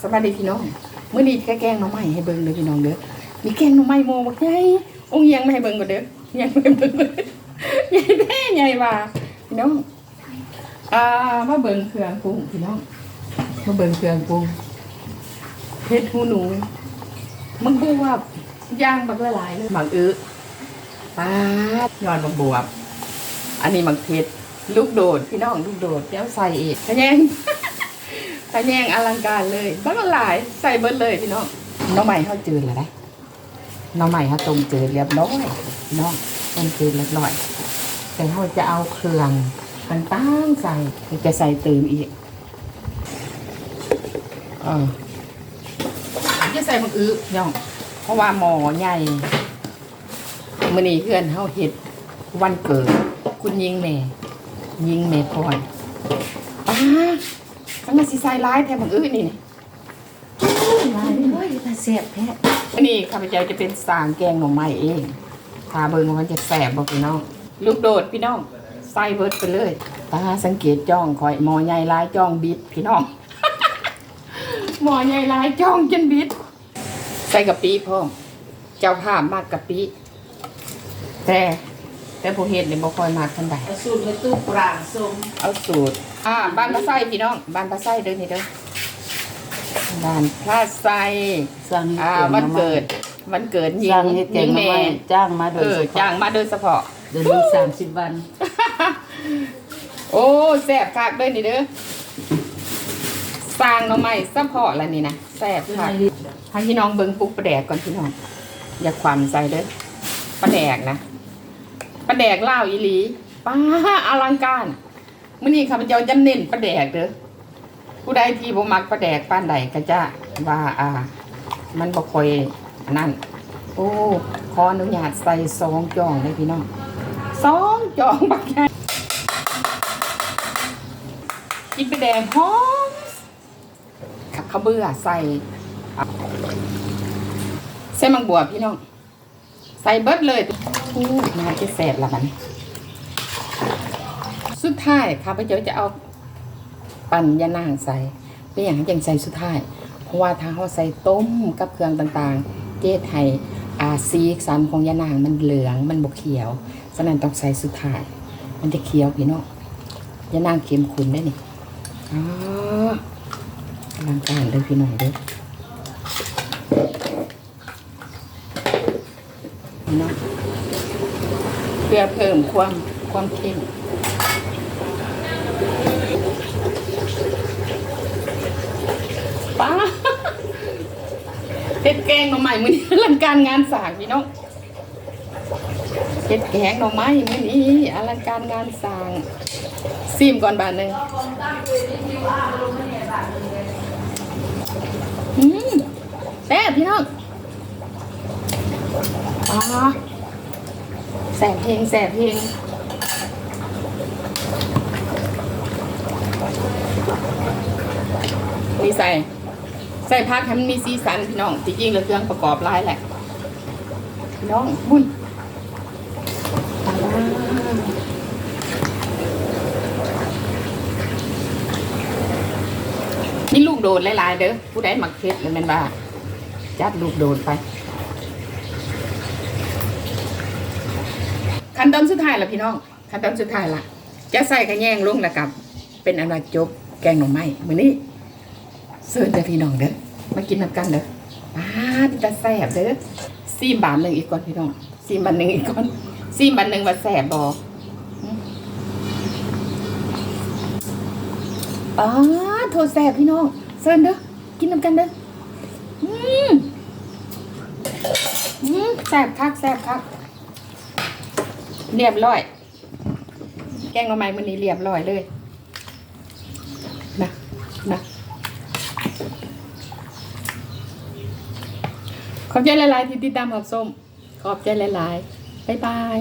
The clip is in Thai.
สวัสดีพี่น้องมื้อนี้แค่แกงหน่อไม้ให้เบิ่งเด้อพี่น้องเด้อมีแกงหน่อไม้โมบักใหญ่องค์ยังไม่ให้เบิ่งก่อนเด้อยังไม่ให้เบิ่งก่อนใหญ่แท้ใหญ่ว่าพี่น้องอ่ามาเบิ่งเครื่องปรุงพี่น้องมาเบิ่งเครื่องปรุงเผ็ดหูหนูมันบวบย่างบักละลายเลยหมักอื้อปาดยอดบักบวบ อันนี้หมักเผ็ดลูกโดดพี่น้องลูกโดดเดี๋ยวใส่อีกขะแยง ขะแยงอลังการเลยบักละลายใส่เบิดเลยพี่น้องน้องใหม่เขาจืดแล้วนะน้องใหม่เขาต้มจืดเรียบร้อยพี่น้องต้มจืดเรียบร้อยแต่เขาจะเอาเครื่องต่างๆใส่จะใส่เติมอีกเออจะใส่มักอื้อพี่น้องเพราะว่าหมอใหญ่มื้อนี้เพื่อนเฮาเฮ็ดวันเกิด คุณยิงแม่ ยิงแม่พรป้า ทั้งมาสิใส่ร้ายแทนมักอื้อนี่นี่ลายเฮ้ยตาเสียบแท้อันนี้ข้าพเจ้าจะเป็นสางแกงหน่อไม้เองทาเบิ่งว่ามันจะแสบบ่พี่น้อง ลูกโดดพี่น้องใส่เบิดไปเลยตาสังเกตจ้องคอยหมอใหญ่ลายจ้องบิดพี่น้องหมอใหญ่ลายจ้องจนบิด ใส่กะปิพร้อมเจ้าภาพมากกะปิแต่ แต่ผู้เฮ็ดเนี่ยบ่ค่อยมากทันใดเอาสูตรไปตู้ปรางส้มเอาสูตร อ่าบ้านพระไส้พี่น้องบ้านพระไส้เด้อนี่เด้อบ้านพระไส้สั่งให้อ่าเก่งวันเกิดวันเกิดยิงสั่งให้เก่ยิงงมาแม่จ้างมาโดเอยอเฉพาะจ้างมาโดยเฉพาะ เดือนนี้สามสิบวันโอ้แซ่บคักเด้อนี่เด้อสร้างหน่อไม้เฉพาะละนี่นะแซ่บคักให้พี่น้องเบิ่งปุ๊กปลาแดกก่อนพี่น้อง อย่าความใส่เด้อปลาแดกนะปลา แดกล่าอีหลีป้าอลังการมื้อนี้ข้าพเจ้าจะเน้นปลาแดกเด้อผู้ใดที่บ่มักปลาแดกป้านใดก็จะว่าอ่า มันบ่ค่อยนั่น โอ้ขออนุญาตใส่ซองจองเลยพี่น้องซองจองบักใหญ่กินปลาแดกหอมขับขเบื่อใส่อะใส่มังบัวพี่น้อง ใส่เบิดเลยอู้น่าจะแสบละมัน สุดท้ายข้าพเจ้าจะเอาปั่นยานางใส่เป็นอย่างยังใส่สุดท้าย เพราะว่าถ้าเขาใส่ต้มกับเครื่องต่างๆ เจ๊ไทยอาซีสันของยานางมันเหลืองมันบกเขียวฉะนั้นต้องใส่สุดท้าย มันจะเขียวพี่น้องยานางเค็มขุนได้นี่อ๋ออลังการเลยพี่น้องเด้อ พี่น้องเพื่อเพิ่มความความเข้มป้าเฮ็ดแกงหน่อไม้มื้อนี้อลังการงานสางพี่น้องเฮ็ดแกงหน่อไม้มื้อนี้อลังการงานสางซิมก่อนบาทหนึงอืมแซ่บพี่น้อง อ๋อแซ่บเพลงแซ่บเพลงนี่ใส่ ใส่ผักให้มันมีสีสันพี่น้องจริงๆแล้วเครื่องประกอบลายแหละพี่น้องบุ้ยปลาร้านี่ลูกโดดหลายๆเด้อผู้ใดมักเผ็ดเลยแม่นบ้าจัดลูกโดดไป ขั้นตอนสุดท้ายละพี่น้อง ขั้นตอนสุดท้ายละจะใส่กระแยงลงแล้วกับ เป็นอันว่าจบแกงหน่อไม้มื้อนี้เสิร์ฟจะพี่น้องเด้อมากินน้ำกันเด้อป้าดจะแสบเด้อซีมบาทหนึ่งอีกก่อนพี่น้องซีมบาทหนึ่งอีกก่อนซีมบาทหนึ่งว่าแสบบอป้าโทษแสบพี่น้องเสิร์ฟเด้อกินน้ำกันเด้ออืมอืมแสบคักแสบคัก เรียบร้อย แกงเอาไม้มันนี้เรียบร้อยเลยนะนะขอบใจหลายๆที่ติดตามขอบส้มขอบใจหลายๆบ๊ายบาย